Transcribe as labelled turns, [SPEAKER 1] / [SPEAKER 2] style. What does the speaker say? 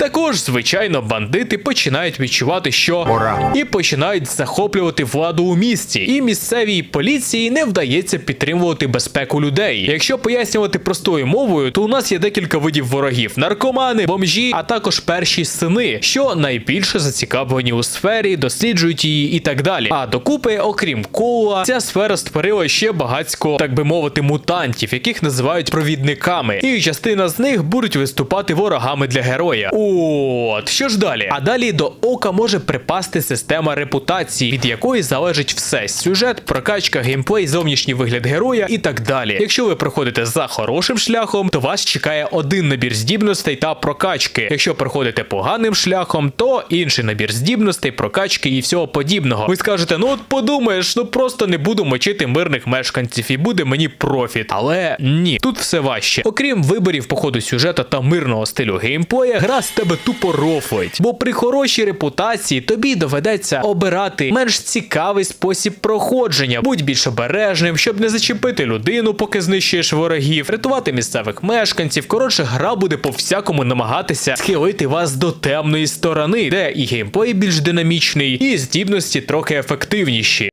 [SPEAKER 1] Також, звичайно, бандити починають відчувати, що
[SPEAKER 2] Пора.
[SPEAKER 1] і починають захоплювати владу у місті. І місцевій поліції не вдається підтримувати безпеку людей. Якщо пояснювати простою мовою, то у нас є декілька видів ворогів: наркомани, бомжі, а також перші сини, що найбільше зацікавлені у сфері, досліджують її і так далі. А докупи, окрім кола, ця сфера створила ще багацько, так би мовити, мутантів, яких називають провідниками. І частина з них будуть виступати ворогами для героя. От що ж далі? А далі до ока може припасти система репутації, від якої залежить все: сюжет, прокачка, геймплей, зовнішній вигляд героя і так далі. Якщо ви проходите за хорошим шляхом, то вас чекає один набір здібностей та прокачки. Якщо проходите поганим шляхом, то інший набір здібностей, прокачки і всього подібного. Ви скажете, ну от подумаєш, ну просто не буду мочити мирних мешканців і буде мені профіт. Але ні, тут все важче. Окрім виборів по ходу сюжету та мирного стилю геймплея, гра тебе тупо рофлить. Бо при хорошій репутації тобі доведеться обирати менш цікавий спосіб проходження. Будь більш обережним, щоб не зачепити людину, поки знищуєш ворогів, рятувати місцевих мешканців. Коротше, гра буде по всякому намагатися схилити вас до темної сторони, де і геймплей більш динамічний, і здібності трохи ефективніші.